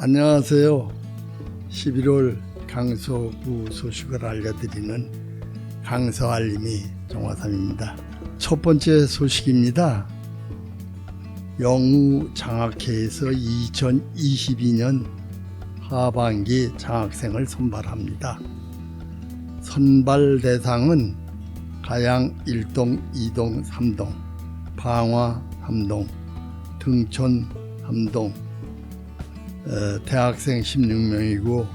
안녕하세요. 11월 강서구 소식을 알려드리는 강서 알림이 정화삼입니다. 첫 번째 소식입니다. 영우 장학회에서 2022년 하반기 장학생을 선발합니다. 선발 대상은 가양 1동, 2동, 3동, 방화 3동, 등촌 3동, 어, 대학생 16명이고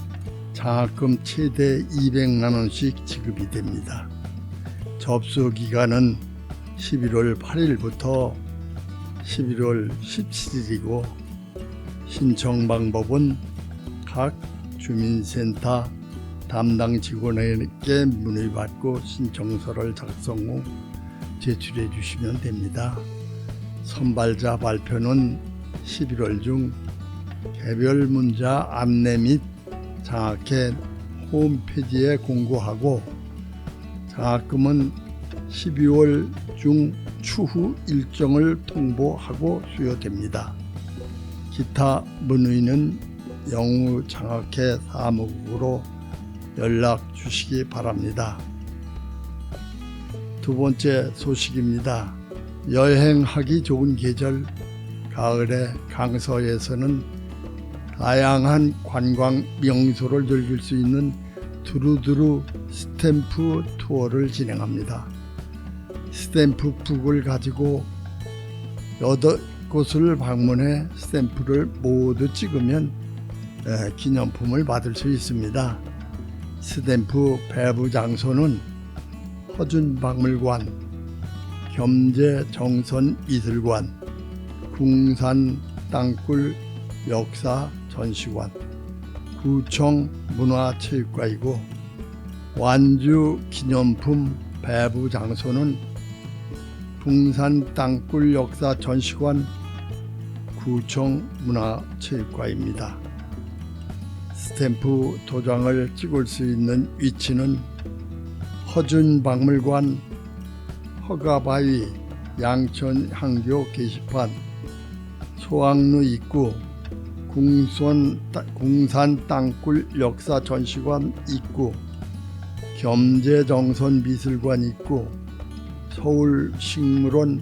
장학금 최대 200만 원씩 지급이 됩니다. 접수 기간은 11월 8일부터 11월 17일이고 신청 방법은 각 주민센터 담당 직원에게 문의받고 신청서를 작성 후 제출해 주시면 됩니다. 선발자 발표는 11월 중 개별 문자 안내 및 장학회 홈페이지에 공고하고 장학금은 12월 중 추후 일정을 통보하고 수여됩니다. 기타 문의는 영우 장학회 사무국으로 연락 주시기 바랍니다. 두 번째 소식입니다. 여행하기 좋은 계절 가을에 강서에서는 다양한 관광 명소를 즐길 수 있는 두루두루 스탬프 투어를 진행합니다. 스탬프 북을 가지고 여덟 곳을 방문해 스탬프를 모두 찍으면 에, 기념품을 받을 수 있습니다. 스탬프 배부 장소는 허준박물관, 겸재정선미술관, 궁산 땅굴 역사 전시관, 구청 문화체육관이고 완주 기념품 배부 장소는 궁산 땅굴 역사 전시관 구청 문화체육관입니다. 스탬프 도장을 찍을 수 있는 위치는 허준 박물관 허가바위 양천 향교 게시판 소학로 입구 궁선, 궁산 땅굴 역사 전시관 입구 겸재정선 미술관 입구 서울식물원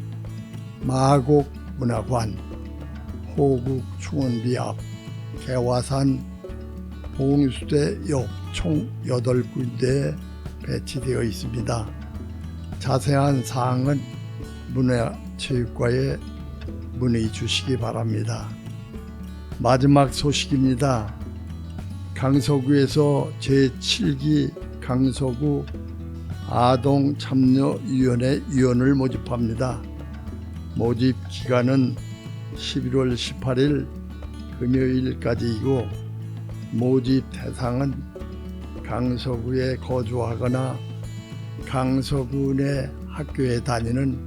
마곡 문화관 호국 충원비 앞 개화산 봉수대역 총 8군데에 배치되어 있습니다. 자세한 사항은 문화체육과에 문의 주시기 바랍니다. 마지막 소식입니다. 강서구에서 제7기 강서구 아동 참여위원회 위원을 모집합니다. 모집 기간은 11월 18일 금요일까지이고 모집 대상은 강서구에 거주하거나 강서구 내 학교에 다니는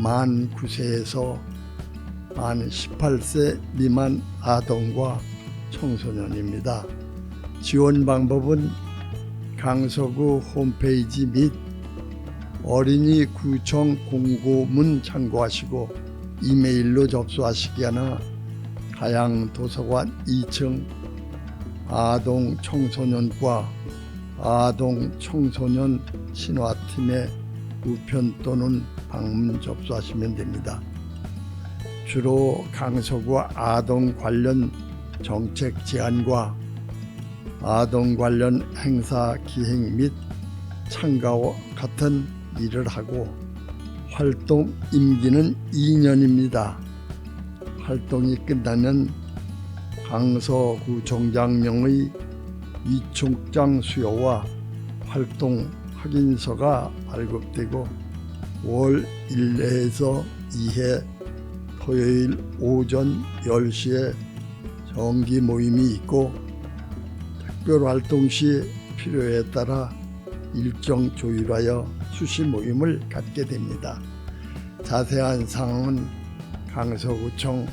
만 9세에서 만 18세 미만 아동과 청소년입니다. 지원 방법은 강서구 홈페이지 및 어린이 구청 공고문 참고하시고 이메일로 접수하시거나 가양 도서관 2층 아동 청소년과 아동 청소년 신화팀의 우편 또는 방문 접수하시면 됩니다. 주로 강서구 아동 관련 정책 제안과 아동 관련 행사 기행 및 참가와 같은 일을 하고 활동 임기는 2년입니다. 활동이 끝나면 강서구청장령의 이총장 수여와 활동 확인서가 발급되고 월 1회에서 2회 토요일 오전 10시에 정기 모임이 있고 특별 활동 시 필요에 따라 일정 조율하여 수시 모임을 갖게 됩니다. 자세한 사항은 강서구청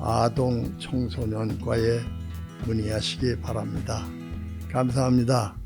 아동 청소년과에 문의하시기 바랍니다. 감사합니다.